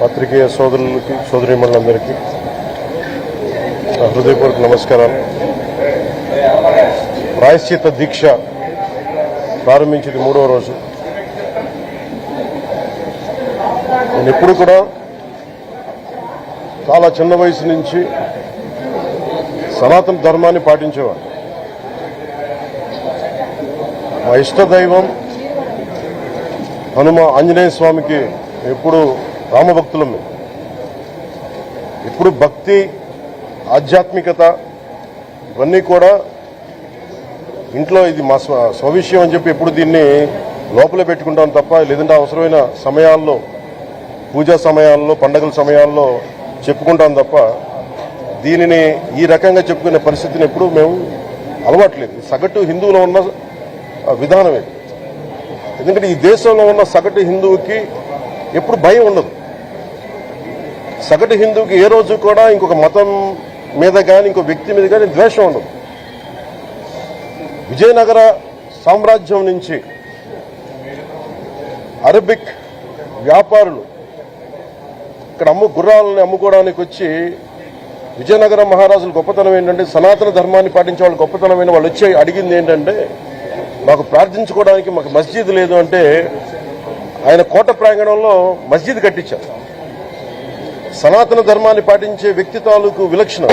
పత్రికేయ సోదరులకి సోదరిమణులందరికీ నా హృదయపూర్వక నమస్కారాలు. ప్రాయశ్చిత దీక్ష ప్రారంభించింది మూడవ రోజు. నేను ఎప్పుడు కూడా చాలా చిన్న వయసు నుంచి సనాతన ధర్మాన్ని పాటించేవాడు మా ఇష్ట దైవం హనుమ ఆంజనేయ స్వామికి ఎప్పుడు రామభక్తులం మేము. ఇప్పుడు భక్తి ఆధ్యాత్మికత ఇవన్నీ కూడా ఇంట్లో ఇది మా స్వవిషయం అని చెప్పి ఎప్పుడు దీన్ని లోపల పెట్టుకుంటాం తప్ప లేదంటే అవసరమైన సమయాల్లో పూజా సమయాల్లో పండగల సమయాల్లో చెప్పుకుంటాం తప్ప దీనిని ఈ రకంగా చెప్పుకునే పరిస్థితిని ఎప్పుడు మేము అలవాట్లేదు. సగటు హిందువులో ఉన్న విధానమే. విధానం ఇది ఎందుకంటే ఈ దేశంలో ఉన్న సగటు హిందువుకి ఎప్పుడు భయం ఉండదు. సగటు హిందువుకి ఏ రోజు కూడా ఇంకొక మతం మీద కానీ ఇంకో వ్యక్తి మీద కానీ ద్వేషం ఉండదు. విజయనగర సామ్రాజ్యం నుంచి అరబిక్ వ్యాపారులు ఇక్కడ అమ్ము గుర్రాలని అమ్ముకోవడానికి వచ్చి విజయనగర మహారాజుల గొప్పతనం ఏంటంటే సనాతన ధర్మాన్ని పాటించే వాళ్ళ గొప్పతనమైన వాళ్ళు వచ్చి అడిగింది ఏంటంటే మాకు ప్రార్థించుకోవడానికి మాకు మస్జిద్ లేదు అంటే ఆయన కోట ప్రాంగణంలో మస్జిద్ కట్టించారు. సనాతన ధర్మాన్ని పాటించే వ్యక్తి తాలూకు విలక్షణం.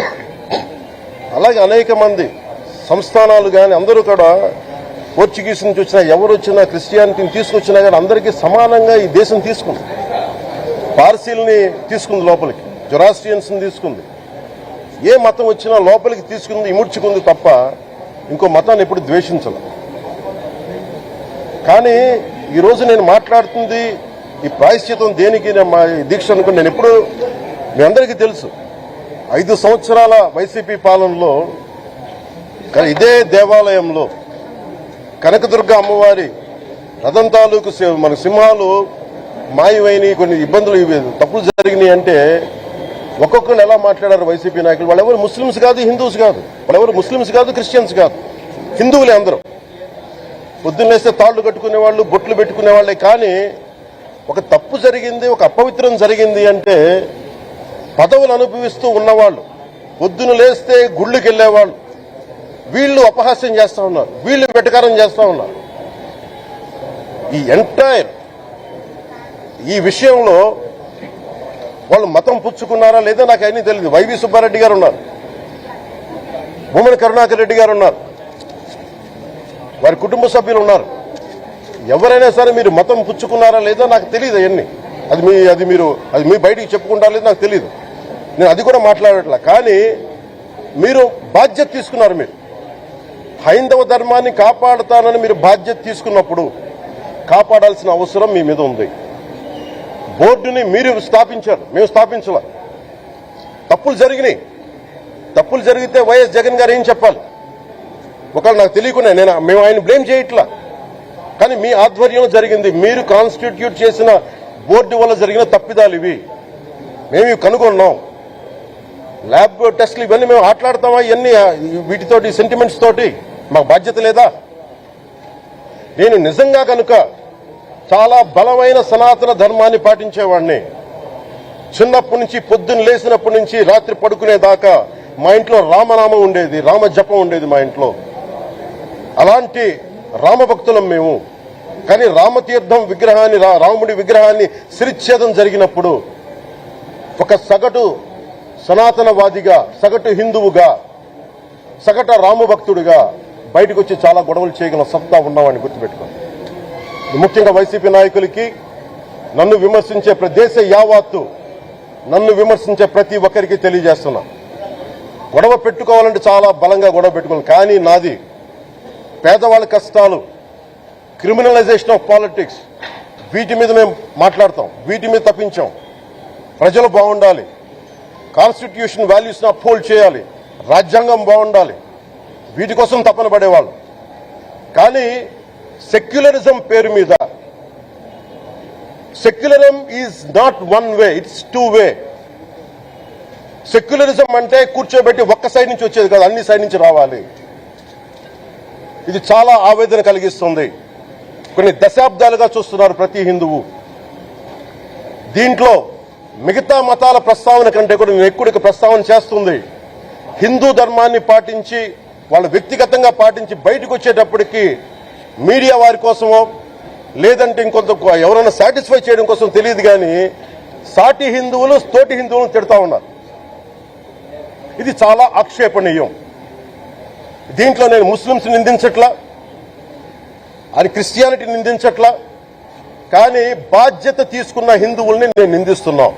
అలాగే అనేక మంది సంస్థానాలు కానీ అందరూ కూడా పోర్చుగీస్ నుంచి వచ్చినా ఎవరు వచ్చినా క్రిస్టియానిటీని తీసుకొచ్చినా కానీ అందరికీ సమానంగా ఈ దేశం తీసుకుంది. పార్సీల్ని తీసుకుంది లోపలికి జొరాస్ట్రియన్స్ని తీసుకుంది. ఏ మతం వచ్చినా లోపలికి తీసుకుంది ఇముడ్చుకుంది తప్ప ఇంకో మతాన్ని ఎప్పుడు ద్వేషించదు. కానీ ఈరోజు నేను మాట్లాడుతుంది ఈ ప్రాయశ్చితం దేనికి మా దీక్ష అనుకుని నేను ఎప్పుడు మీ అందరికీ తెలుసు ఐదు సంవత్సరాల వైసీపీ పాలనలో ఇదే దేవాలయంలో కనకదుర్గ అమ్మవారి రథం తాలూకు సి- మన సింహాలు మాయమైన కొన్ని ఇబ్బందులు తప్పులు జరిగినాయి అంటే ఒక్కొక్కరు ఎలా మాట్లాడారు వైసీపీ నాయకులు? వాళ్ళెవరు ముస్లిమ్స్ కాదు హిందూస్ కాదు. వాళ్ళెవరు ముస్లిమ్స్ కాదు క్రిస్టియన్స్ కాదు. హిందువులే అందరూ. పొద్దున్నేస్తే తాళ్ళు కట్టుకునే వాళ్ళు బొట్లు పెట్టుకునే వాళ్ళే. కానీ ఒక తప్పు జరిగింది ఒక అపవిత్రం జరిగింది అంటే పదవులు అనుభవిస్తూ ఉన్నవాళ్ళు పొద్దున లేస్తే గుళ్ళకి వెళ్ళేవాళ్ళు వీళ్ళు అపహాస్యం చేస్తూ ఉన్నారు వీళ్ళు వెటకారం చేస్తూ ఉన్నారు. ఈ ఎంటైర్ ఈ విషయంలో వాళ్ళు మతం పుచ్చుకున్నారా లేదా నాకు అన్నీ తెలియదు. వైవి సుబ్బారెడ్డి గారు ఉన్నారు. భూమన కరుణాకర్ రెడ్డి గారు ఉన్నారు. వారి కుటుంబ సభ్యులు ఉన్నారు. ఎవరైనా సరే మీరు మతం పుచ్చుకున్నారా లేదా నాకు తెలియదు అవన్నీ. అది మీ అది మీరు అది మీ బయటికి చెప్పుకుంటారా లేదా నాకు తెలియదు. నేను అది కూడా మాట్లాడట్లా. కానీ మీరు బాధ్యత తీసుకున్నారు మీరు. హైందవ ధర్మాన్ని కాపాడుతానని మీరు బాధ్యత తీసుకున్నప్పుడు కాపాడాల్సిన అవసరం మీ మీద ఉంది. బోర్డుని మీరు స్థాపించారు. మేము స్థాపించాల. తప్పులు జరిగినాయి. తప్పులు జరిగితే వైఎస్ జగన్ గారు ఏం చెప్పాలి? ఒకవేళ నాకు తెలియకుండా నేను మేము ఆయన బ్లేమ్ చేయట్లా. కానీ మీ ఆధ్వర్యం జరిగింది. మీరు కాన్స్టిట్యూట్ చేసిన బోర్డు వల్ల జరిగిన తప్పిదాలు ఇవి. మేము ఇవి కనుగొన్నాం. ల్యాబ్ టెస్ట్లు ఇవన్నీ మేము ఆటలాడతామా? ఇవన్నీ వీటితోటి సెంటిమెంట్స్ తోటి మాకు బాధ్యత లేదా? నేను నిజంగా కనుక చాలా బలమైన సనాతన ధర్మాన్ని పాటించేవాడిని చిన్నప్పటి నుంచి పొద్దున్న లేచినప్పటి నుంచి రాత్రి పడుకునేదాకా మా ఇంట్లో రామనామం ఉండేది రామ జపం ఉండేది మా ఇంట్లో. అలాంటి రామభక్తులం మేము. కానీ రామతీర్థం విగ్రహాన్ని రా- రాముడి విగ్రహాన్ని శిరిచ్ఛేదం జరిగినప్పుడు ఒక సగటు సనాతనవాదిగా సగటు హిందువుగా సగట రామభక్తుడిగా బయటకు వచ్చి చాలా గొడవలు చేయగల సత్తా ఉన్నామని గుర్తుపెట్టుకోండి. ముఖ్యంగా వైసీపీ నాయకులకి నన్ను విమర్శించే ప్రదేశ యావత్తు నన్ను విమర్శించే ప్రతి ఒక్కరికి తెలియజేస్తున్నా. గొడవ పెట్టుకోవాలంటే చాలా బలంగా గొడవ పెట్టుకోవాలి. కానీ నాది పేదవాళ్ళ కష్టాలు క్రిమినలైజేషన్ ఆఫ్ పాలిటిక్స్ వీటి మీద మేము మాట్లాడతాం. వీటి మీద తప్పించాం. ప్రజలు బాగుండాలి. కాన్స్టిట్యూషన్ వాల్యూస్ని అప్హోల్డ్ చేయాలి. రాజ్యాంగం బాగుండాలి. వీటి కోసం తపన పడేవాళ్ళు. కానీ సెక్యులరిజం పేరు మీద secularism is not one way it's two way. Secularism అంటే కూర్చోబెట్టి ఒక్క సైడ్ నుంచి వచ్చేది కాదు అన్ని సైడ్ నుంచి రావాలి. ఇది చాలా ఆవేదన కలిగిస్తుంది. కొన్ని దశాబ్దాలుగా చూస్తున్నారు ప్రతి హిందువు. దీంట్లో మిగతా మతాల ప్రస్తావన కంటే కూడా నేను ఎక్కువ ప్రస్తావన చేస్తుంది. హిందూ ధర్మాన్ని పాటించి వాళ్ళు వ్యక్తిగతంగా పాటించి బయటకు వచ్చేటప్పటికి మీడియా వారి కోసమో లేదంటే ఇంకొంత ఎవరైనా సాటిస్ఫై చేయడం కోసం తెలియదు కానీ సాటి హిందువులు తోటి హిందువులను తిడతా ఉన్నారు. ఇది చాలా ఆక్షేపణీయం. దీంట్లో నేను ముస్లింస్ నిందించట్లా అని క్రిస్టియానిటీ నిందించట్లా కానీ బాధ్యత తీసుకున్న హిందువుల్ని నేను నిందిస్తున్నాను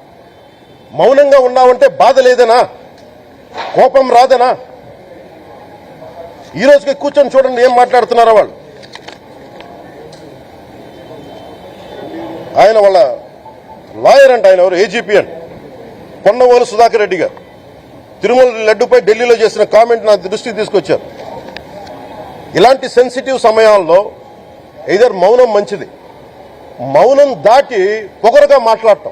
మౌనంగా ఉన్నామంటే బాధ లేదనా? కోపం రాదనా? ఈ రోజుకి కూర్చొని చూడండి ఏం మాట్లాడుతున్నారో వాళ్ళు. ఆయన వాళ్ళ లాయర్ అంట ఆయన ఎవరు? ఏజీపీ అని. పొన్నవోలు సుధాకర్ రెడ్డి గారు. తిరుమల లడ్డుపై ఢిల్లీలో చేసిన కామెంట్ నా దృష్టికి తీసుకొచ్చారు. ఇలాంటి సెన్సిటివ్ సమయాల్లో ఇదర్ మౌనం మంచిది. మౌనం దాటి పొగరుగా మాట్లాడటం.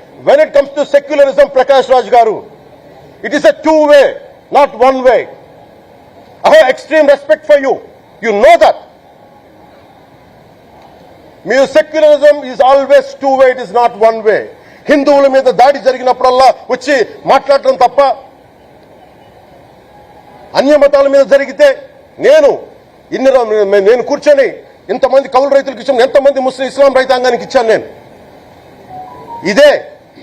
when it comes to secularism Prakash Raj garu it is a two way not one way I have extreme respect for you you know that మీరు secularism is always two way it is not one way హిందువుల మీద దాడి జరిగినప్పుడల్లా వచ్చి మాట్లాడటం తప్ప అన్య మతాల మీద జరిగితే నేను ఇన్ని నేను కూర్చొని ఇంతమంది కౌలు రైతులకు ఇచ్చాను ఎంతమంది ముస్లిం ఇస్లాం రైతాంగానికి ఇచ్చాను నేను. ఇదే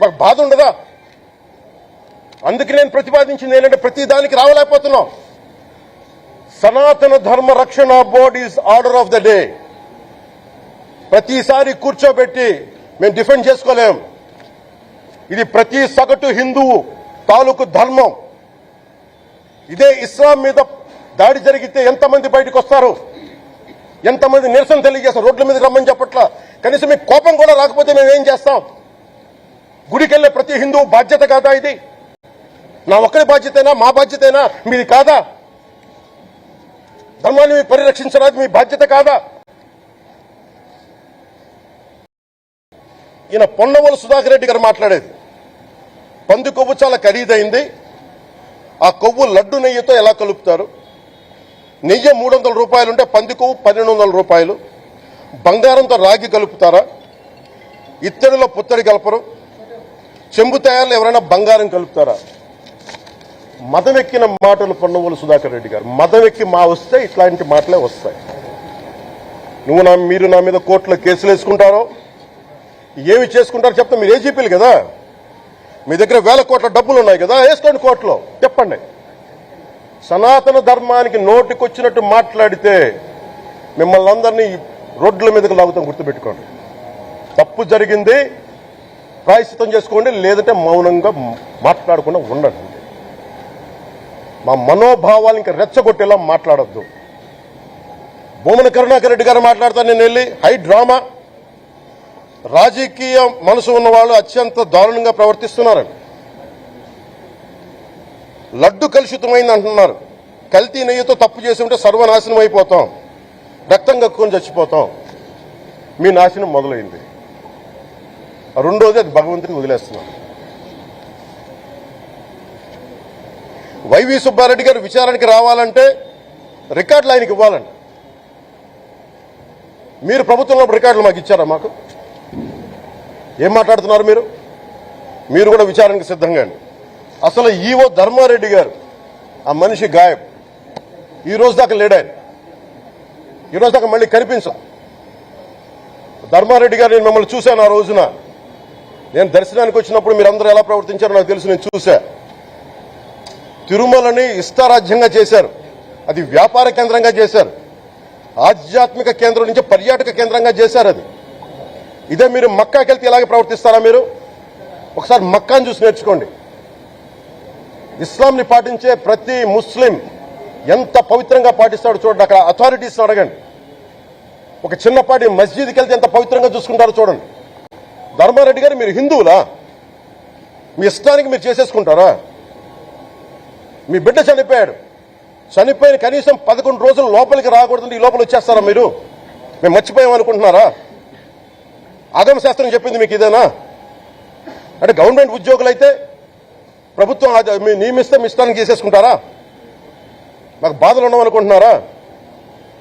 మాకు బాధ ఉండదా? అందుకే నేను ప్రతిపాదించింది ఏంటంటే ప్రతి దానికి రావలేకపోతున్నాం. Sanatana Dharma Rakshana board is order of the day. ప్రతిసారి కూర్చోబెట్టి మేము డిఫెండ్ చేసుకోలేం. ఇది ప్రతి సగటు హిందువు తాలూకు ధర్మం. ఇదే ఇస్లాం మీద దాడి జరిగితే ఎంతమంది బయటకు వస్తారు? ఎంతమంది నిరసన తెలియజేస్తారు? రోడ్ల మీద రమ్మని చెప్పట్లా? కనీసం మీకు కోపం కూడా రాకపోతే మేము ఏం చేస్తాం? గుడికెళ్ళే ప్రతి హిందూ బాధ్యత కాదా ఇది? నా ఒక్కరి బాధ్యతైనా? మా బాధ్యతైనా? మీది కాదా? ధర్మాన్ని మీరు పరిరక్షించడానికి మీ బాధ్యత కాదా? ఈయన పొన్నవోలు సుధాకర్ రెడ్డి గారు మాట్లాడేది. పంది కొవ్వు చాలా ఖరీదైంది. ఆ కొవ్వు లడ్డు నెయ్యితో ఎలా కలుపుతారు? నెయ్యి మూడు వందల రూపాయలు ఉంటే పంది కొవ్వు పన్నెండు వందల రూపాయలు. బంగారంతో రాగి కలుపుతారా? ఇత్తడిలో పుత్తడి కలపరు. చెంబు తయారులో ఎవరైనా బంగారం కలుపుతారా? మదం ఎక్కిన మాటలు పొన్నవోలు సుధాకర్ రెడ్డి గారు. మదం ఎక్కి మా వస్తే ఇట్లాంటి మాటలే వస్తాయి. నువ్వు నా మీరు నా మీద కోర్టులో కేసులు వేసుకుంటారో? ఏమి చేసుకుంటారో చెప్తే. మీరు ఏజీపీలు కదా? మీ దగ్గర వేల కోట్ల డబ్బులు ఉన్నాయి కదా? వేసుకోండి కోర్టులో. చెప్పండి. సనాతన ధర్మానికి నోటికొచ్చినట్టు మాట్లాడితే మిమ్మల్ని అందరినీ రోడ్ల మీదకి లాగుతాం గుర్తుపెట్టుకోండి. తప్పు జరిగింది ప్రాయశ్చితం చేసుకోండి లేదంటే మౌనంగా మాట్లాడకుండా ఉండండి. మా మనోభావాలు ఇంకా రెచ్చగొట్టేలా మాట్లాడొద్దు. భూమన కరుణాకర్ రెడ్డి గారు మాట్లాడతాను నేను వెళ్ళి హై డ్రామా. రాజకీయ మనసు ఉన్న వాళ్ళు అత్యంత దారుణంగా ప్రవర్తిస్తున్నారని. లడ్డు కలుషితమైంది అంటున్నారు. కల్తీ నెయ్యితో తప్పు చేసి ఉంటే సర్వనాశనం అయిపోతాం. రక్తం కక్కుని చచ్చిపోతాం. మీ నాశనం మొదలైంది. రెండోది అది భగవంతుని వదిలేస్తున్నాం. వైవి సుబ్బారెడ్డి గారు విచారణకి రావాలంటే రికార్డులు ఆయనకి ఇవ్వాలండి. మీరు ప్రభుత్వంలో రికార్డులు మాకు ఇచ్చారా మాకు? ఏం మాట్లాడుతున్నారు మీరు? మీరు కూడా విచారణకు సిద్ధంగా అండి. అసలు ఈవో ధర్మారెడ్డి గారు ఆ మనిషి గాయం ఈ రోజు దాకా లేడారు ఈరోజు దాకా మళ్ళీ కనిపించం ధర్మారెడ్డి గారు నేను మిమ్మల్ని చూశాను ఆ రోజున. నేను దర్శనానికి వచ్చినప్పుడు మీరందరూ ఎలా ప్రవర్తించారో నాకు తెలుసు నేను చూసా తిరుమలని ఇష్టారాజ్యంగా చేశారు. అది వ్యాపార కేంద్రంగా చేశారు. ఆధ్యాత్మిక కేంద్రం నుంచి పర్యాటక కేంద్రంగా చేశారు అది. ఇదే మీరు మక్కాకి వెళ్తే ఇలాగే ప్రవర్తిస్తారా మీరు? ఒకసారి మక్కాను చూసి నేర్చుకోండి. ఇస్లాంని పాటించే ప్రతి ముస్లిం ఎంత పవిత్రంగా పాటిస్తాడో చూడండి అక్కడ అథారిటీస్ అడగండి. ఒక చిన్నపాటి మస్జిద్కి వెళ్తే ఎంత పవిత్రంగా చూసుకుంటారో చూడండి. ధర్మారెడ్డి గారు మీరు హిందువులా? మీ ఇష్టానికి మీరు చేసేసుకుంటారా? మీ బిడ్డ చనిపోయాడు. చనిపోయిన కనీసం పదకొండు రోజులు లోపలికి రాకూడదండి ఈ లోపల వచ్చేస్తారా మీరు? మేము మర్చిపోయాం అనుకుంటున్నారా? ఆగమ శాస్త్రం చెప్పింది మీకు ఇదేనా? అంటే గవర్నమెంట్ ఉద్యోగులైతే ప్రభుత్వం మీ నియమిస్తే మీ ఇష్టానికి చేసేసుకుంటారా? మాకు బాధలు ఉన్నాం అనుకుంటున్నారా